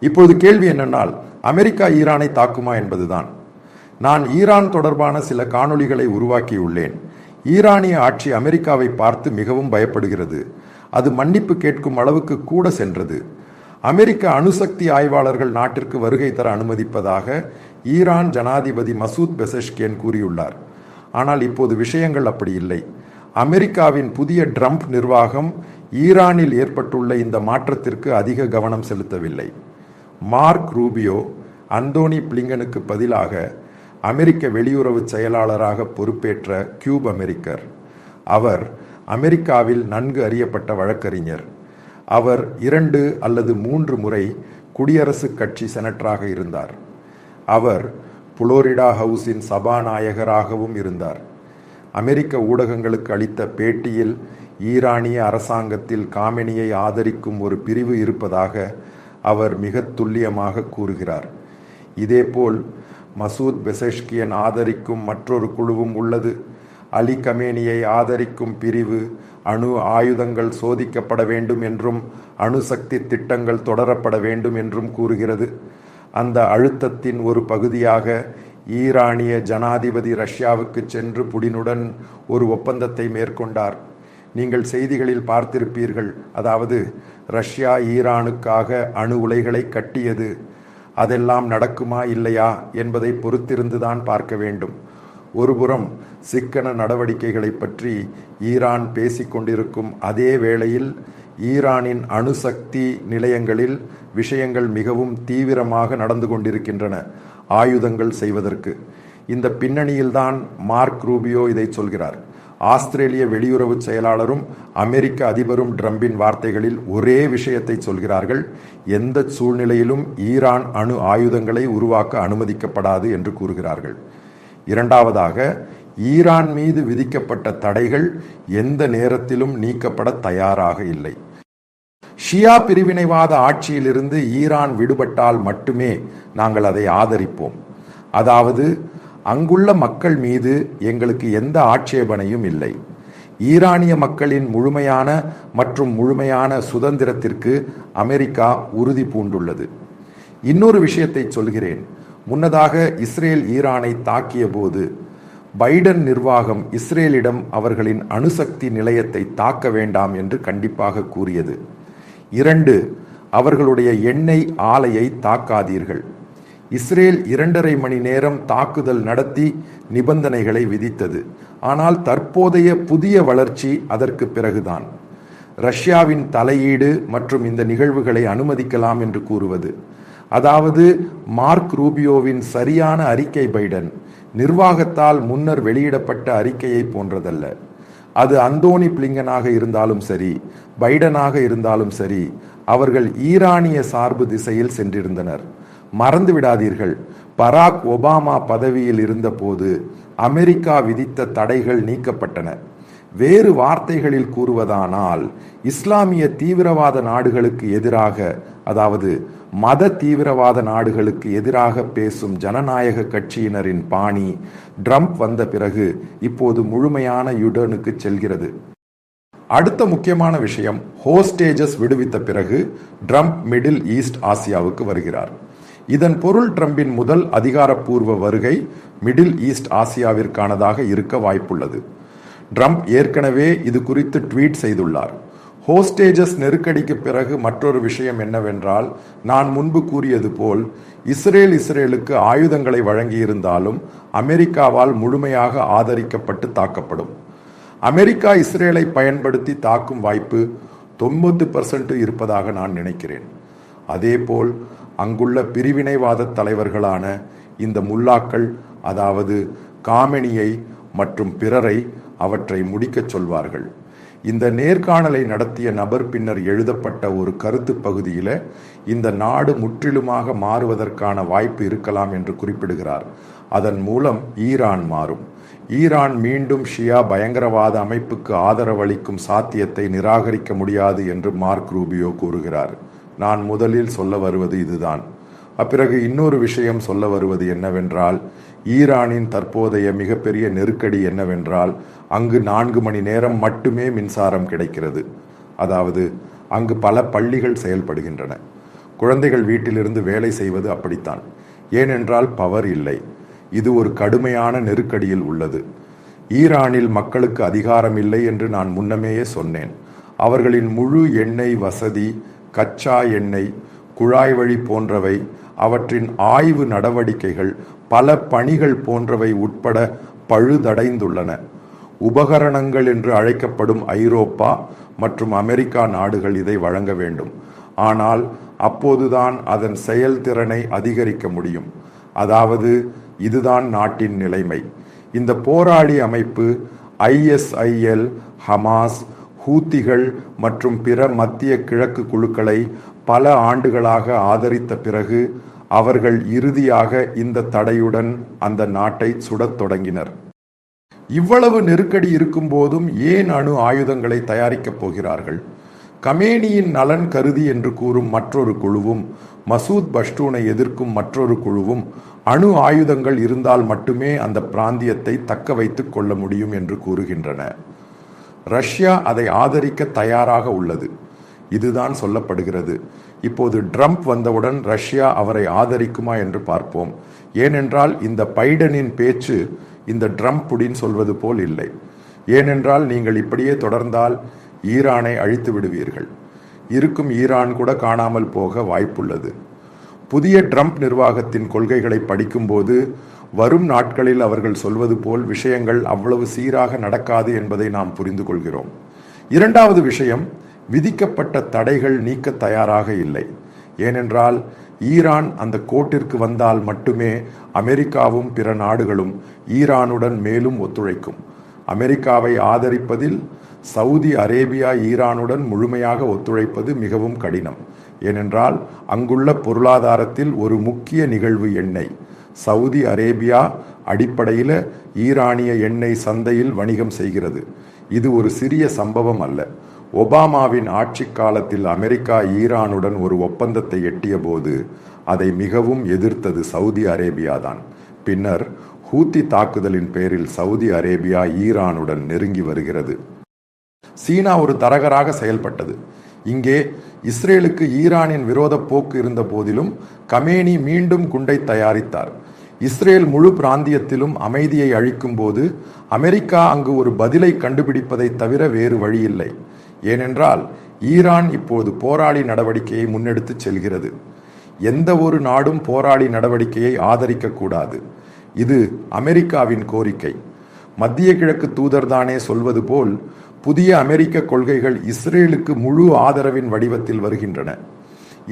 இப்பொழுது கேள்வி என்னென்னால் அமெரிக்கா ஈரானை தாக்குமா என்பதுதான். நான் ஈரான் தொடர்பான சில காணொளிகளை உருவாக்கியுள்ளேன். ஈரானிய ஆட்சி அமெரிக்காவை பார்த்து மிகவும் பயப்படுகிறது. அது மன்னிப்பு கேட்கும் அளவுக்கு கூட சென்றது. அமெரிக்க அணுசக்தி ஆய்வாளர்கள் நாட்டிற்கு வருகை தர அனுமதிப்பதாக ஈரான் ஜனாதிபதி மசூத் பெசஷ்கேன் கூறியுள்ளார். ஆனால் இப்போது விஷயங்கள் அப்படி இல்லை. அமெரிக்காவின் புதிய ட்ரம்ப் நிர்வாகம் ஈரானில் ஏற்பட்டுள்ள இந்த மாற்றத்திற்கு அதிக கவனம் செலுத்தவில்லை. மார்க் ரூபியோ அந்தோனி பிளிங்கனுக்கு பதிலாக அமெரிக்க வெளியுறவு செயலாளராக பொறுப்பேற்ற கியூப் அமெரிக்கர். அவர் அமெரிக்காவில் நன்கு அறியப்பட்ட வழக்கறிஞர். அவர் இரண்டு அல்லது மூன்று முறை குடியரசுக் கட்சி செனட்டராக இருந்தார். அவர் புளோரிடா ஹவுஸின் சபாநாயகராகவும் இருந்தார். அமெரிக்க ஊடகங்களுக்கு அளித்த பேட்டியில் ஈரானிய அரசாங்கத்தில் காமெனியை ஆதரிக்கும் ஒரு பிரிவு இருப்பதாக அவர் மிக துல்லியமாக கூறுகிறார். இதேபோல் மசூத் பெசஷ்கியன் ஆதரிக்கும் மற்றொரு குழுவும் உள்ளது. அலி கமேனியை ஆதரிக்கும் பிரிவு அணு ஆயுதங்கள் சோதிக்கப்பட வேண்டும் என்றும் அணுசக்தி திட்டங்கள் தொடரப்பட வேண்டும் என்றும் கூறுகிறது. அந்த அழுத்தத்தின் ஒரு பகுதியாக ஈரானிய ஜனாதிபதி ரஷ்யாவுக்கு சென்று புடினுடன் ஒரு ஒப்பந்தத்தை மேற்கொண்டார். நீங்கள் செய்திகளில் பார்த்திருப்பீர்கள். அதாவது ரஷ்யா ஈரானுக்காக அணு உலைகளை கட்டியது. அதெல்லாம் நடக்குமா இல்லையா என்பதை பொறுத்திருந்துதான் பார்க்க வேண்டும். ஒருபுறம் சிக்கன நடவடிக்கைகளை பற்றி ஈரான் பேசிக்கொண்டிருக்கும் அதே வேளையில் ஈரானின் அணுசக்தி நிலையங்களில் விஷயங்கள் மிகவும் தீவிரமாக நடந்து கொண்டிருக்கின்றன ஆயுதங்கள் செய்வதற்கு. இந்த பின்னணியில்தான் மார்க் ரூபியோ இதை சொல்கிறார். ஆஸ்திரேலிய வெளியுறவு செயலாளரும் அமெரிக்க அதிபரும் ட்ரம்பின் வார்த்தைகளில் ஒரே விஷயத்தை சொல்கிறார்கள். எந்த சூழ்நிலையிலும் ஈரான் அணு ஆயுதங்களை உருவாக்க அனுமதிக்கப்படாது என்று கூறுகிறார்கள். இரண்டாவதாக ஈரான் மீது விதிக்கப்பட்ட தடைகள் எந்த நேரத்திலும் நீக்கப்பட தயாராக இல்லை. ஷியா பிரிவினைவாத ஆட்சியிலிருந்து ஈரான் விடுபட்டால் மட்டுமே நாங்கள் அதை ஆதரிப்போம். அதாவது அங்குள்ள மக்கள் மீது எங்களுக்கு எந்த ஆட்சேபனையும் இல்லை. ஈரானிய மக்களின் முழுமையான மற்றும் முழுமையான சுதந்திரத்திற்கு அமெரிக்கா உறுதி பூண்டுள்ளது. இன்னொரு விஷயத்தை சொல்கிறேன். முன்னதாக இஸ்ரேல் ஈரானை தாக்கிய போது பைடன் நிர்வாகம் இஸ்ரேலிடம் அவர்களின் அணுசக்தி நிலையத்தை தாக்க வேண்டாம் என்று கண்டிப்பாக கூறியது. இரண்டு அவர்களுடைய எண்ணெய் ஆலையை தாக்காதீர்கள். இஸ்ரேல் இரண்டரை மணி நேரம் தாக்குதல் நடத்தி நிபந்தனைகளை விதித்தது. ஆனால் தற்போதைய புதிய வளர்ச்சி அதற்கு பிறகுதான். ரஷ்யாவின் தலையீடு மற்றும் இந்த நிகழ்வுகளை அனுமதிக்கலாம் என்று கூறுவது. அதாவது மார்க் ரூபியோவின் சரியான அறிக்கை பைடன் நிர்வாகத்தால் முன்னர் வெளியிடப்பட்ட அறிக்கையை போன்றதல்ல. அது அந்தோனி பிளிங்கனாக இருந்தாலும் சரி பைடனாக இருந்தாலும் சரி அவர்கள் ஈரானிய சார்பு திசையில் சென்றிருந்தனர். மறந்து விடாதீர்கள். பராக் ஒபாமா பதவியில் இருந்தபோது அமெரிக்கா விதித்த தடைகள் நீக்கப்பட்டன. வேறு வார்த்தைகளில் கூறுவதானால் இஸ்லாமிய தீவிரவாத நாடுகளுக்கு எதிராக அதாவது மத தீவிரவாத நாடுகளுக்கு எதிராக பேசும் ஜனநாயக கட்சியினரின் பாணி ட்ரம்ப் வந்த பிறகு இப்போது முழுமையான யுடனுக்கு செல்கிறது. அடுத்த முக்கியமான விஷயம் ஹோஸ்டேஜஸ் விடுவித்த பிறகு ட்ரம்ப் மிடில் ஈஸ்ட் ஆசியாவுக்கு வருகிறார். இதன் பொருள் ட்ரம்பின் முதல் அதிகாரப்பூர்வ வருகை மிடில் ஈஸ்ட் ஆசியாவிற்கானதாக இருக்க வாய்ப்புள்ளது. ட்ரம்ப் ஏற்கனவே இது குறித்து ட்வீட் செய்துள்ளார். ஹோஸ்டேஜஸ் நெருக்கடிக்கு பிறகு மற்றொரு விஷயம் என்னவென்றால் நான் முன்பு கூறியது போல் இஸ்ரேல் இஸ்ரேலுக்கு ஆயுதங்களை வழங்கியிருந்தாலும் அமெரிக்காவால் முழுமையாக ஆதரிக்கப்பட்டு தாக்கப்படும். அமெரிக்கா இஸ்ரேலை பயன்படுத்தி தாக்கும் வாய்ப்பு தொண்ணூத்து பர்சன்ட் இருப்பதாக நான் நினைக்கிறேன். அதேபோல் அங்குள்ள பிரிவினைவாத தலைவர்களான இந்த முல்லாக்கள் அதாவது காமெனியை மற்றும் பிறரை அவற்றை முடிக்கச் சொல்வார்கள். இந்த நேர்காணலை நடத்திய நபர் பின்னர் எழுதப்பட்ட ஒரு கருத்து பகுதியில் இந்த நாடு முற்றிலுமாக மாறுவதற்கான வாய்ப்பு இருக்கலாம் என்று குறிப்பிடுகிறார். அதன் மூலம் ஈரான் மாறும். ஈரான் மீண்டும் ஷியா பயங்கரவாத அமைப்புக்கு ஆதரவளிக்கும் சாத்தியத்தை நிராகரிக்க முடியாது என்று மார்க் ரூபியோ கூறுகிறார். நான் முதலில் சொல்ல வருவது இதுதான். அப்பிறகு இன்னொரு விஷயம் சொல்ல வருவது என்னவென்றால் ஈரானின் தற்போதைய மிகப்பெரிய நெருக்கடி என்னவென்றால் அங்கு நான்கு மணி நேரம் மட்டுமே மின்சாரம் கிடைக்கிறது. அதாவது அங்கு பல பள்ளிகள் செயல்படுகின்றன. குழந்தைகள் வீட்டிலிருந்து வேலை செய்வது அப்படித்தான். ஏனென்றால் பவர் இல்லை. இது ஒரு கடுமையான நெருக்கடியில் உள்ளது. ஈரானில் மக்களுக்கு அதிகாரம் இல்லை என்று நான் முன்னமேயே சொன்னேன். அவர்களின் முழு எண்ணெய் வசதி கச்சா எண்ணெய் குழாய் வழி போன்றவை அவற்றின் ஆய்வு நடவடிக்கைகள் பல பணிகள் போன்றவை உட்பட பழுதடைந்துள்ளன. உபகரணங்கள் என்று அழைக்கப்படும் ஐரோப்பா மற்றும் அமெரிக்கா நாடுகள் இதை வழங்க வேண்டும். ஆனால் அப்போதுதான் அதன் செயல்திறனை அதிகரிக்க முடியும். அதாவது இதுதான் நாட்டின் நிலைமை. இந்த போராளி அமைப்பு ஐஎஸ்ஐஎல் ஹமாஸ் ஹூத்திகள் மற்றும் பிற மத்திய கிழக்கு குழுக்களை பல ஆண்டுகளாக ஆதரித்த பிறகு அவர்கள் இறுதியாக இந்த தடையுடன் அந்த நாட்டை சுடத் தொடங்கினர். இவ்வளவு நெருக்கடி இருக்கும் போதும் ஏன் அணு ஆயுதங்களை தயாரிக்கப் போகிறார்கள்? கமேனியின் நலன் கருதி என்று கூறும் மற்றொரு குழுவும் மசூத் பஷ்டூனை எதிர்க்கும் மற்றொரு குழுவும் அணு ஆயுதங்கள் இருந்தால் மட்டுமே அந்த பிராந்தியத்தை தக்க வைத்துக் கொள்ள முடியும் என்று கூறுகின்றன. ரஷ்யா அதை ஆதரிக்க தயாராக உள்ளது. இதுதான் சொல்லப்படுகிறது. இப்போது ட்ரம்ப் வந்தவுடன் ரஷ்யா அவரை ஆதரிக்குமா என்று பார்ப்போம். ஏனென்றால் இந்த பைடனின் பேச்சு இந்த ட்ரம்புடின் சொல்வது போல் இல்லை. ஏனென்றால் நீங்கள் இப்படியே தொடர்ந்தால் ஈரானை அழித்து விடுவீர்கள். இருக்கும் ஈரான் கூட காணாமல் போக வாய்ப்புள்ளது. புதிய ட்ரம்ப் நிர்வாகத்தின் கொள்கைகளை படிக்கும்போது வரும் நாட்களில் அவர்கள் சொல்வது போல் விஷயங்கள் அவ்வளவு சீராக நடக்காது என்பதை நாம் புரிந்து கொள்கிறோம். இரண்டாவது விஷயம் விதிக்கப்பட்ட தடைகள் நீக்க தயாராக இல்லை. ஏனென்றால் ஈரான் அந்த கோட்டிற்கு வந்தால் மட்டுமே அமெரிக்காவும் பிற நாடுகளும் ஈரானுடன் மேலும் ஒத்துழைக்கும். அமெரிக்காவை ஆதரிப்பதில் சவுதி அரேபியா ஈரானுடன் முழுமையாக ஒத்துழைப்பது மிகவும் கடினம். ஏனென்றால் அங்குள்ள பொருளாதாரத்தில் ஒரு முக்கிய நிகழ்வு எண்ணெய். சவுதி அரேபியா அடிப்படையில் ஈரானிய எண்ணெய் சந்தையில் வணிகம் செய்கிறது. இது ஒரு சிறிய சம்பவம் அல்ல. ஒபாமாவின் ஆட்சி காலத்தில் அமெரிக்கா ஈரானுடன் ஒரு ஒப்பந்தத்தை எட்டிய போது அதை மிகவும் எதிர்த்தது சவுதி அரேபியா தான். பின்னர் ஹூத்தி தாக்குதலின் பேரில் சவுதி அரேபியா ஈரானுடன் நெருங்கி வருகிறது. சீனா ஒரு தரகராக செயல்பட்டது. இங்கே இஸ்ரேலுக்கு ஈரானின் விரோத போக்கு இருந்த போதிலும் கமேனி மீண்டும் குண்டை தயாரித்தார். இஸ்ரேல் முழு பிராந்தியத்திலும் அமைதியை அழிக்கும் போது அமெரிக்கா அங்கு ஒரு பதிலை கண்டுபிடிப்பதை தவிர வேறு வழியில்லை. ஏனென்றால் ஈரான் இப்போது போராளி நடவடிக்கையை முன்னெடுத்து செல்கிறது. எந்த ஒரு நாடும் போராளி நடவடிக்கையை ஆதரிக்கக்கூடாது இது அமெரிக்காவின் கோரிக்கை. மத்திய கிழக்கு தூதர்தானே சொல்வது போல் புதிய அமெரிக்க கொள்கைகள் இஸ்ரேலுக்கு முழு ஆதரவின் வடிவத்தில் வருகின்றன.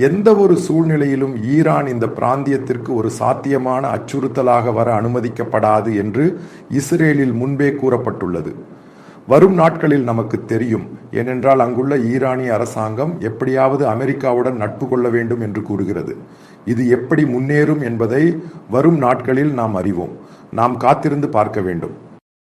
எந்த ஒரு சூழ்நிலையிலும் ஈரான் இந்த பிராந்தியத்திற்கு ஒரு சாத்தியமான அச்சுறுத்தலாக வர அனுமதிக்கப்படாது என்று இஸ்ரேலில் முன்பே கூறப்பட்டுள்ளது. வரும் நாட்களில் நமக்கு தெரியும் ஏனென்றால் அங்குள்ள ஈரானிய அரசாங்கம் எப்படியாவது அமெரிக்காவுடன் நட்பு கொள்ள வேண்டும் என்று கூறுகிறது. இது எப்படி முன்னேறும் என்பதை வரும் நாட்களில் நாம் அறிவோம். நாம் காத்திருந்து பார்க்க வேண்டும்.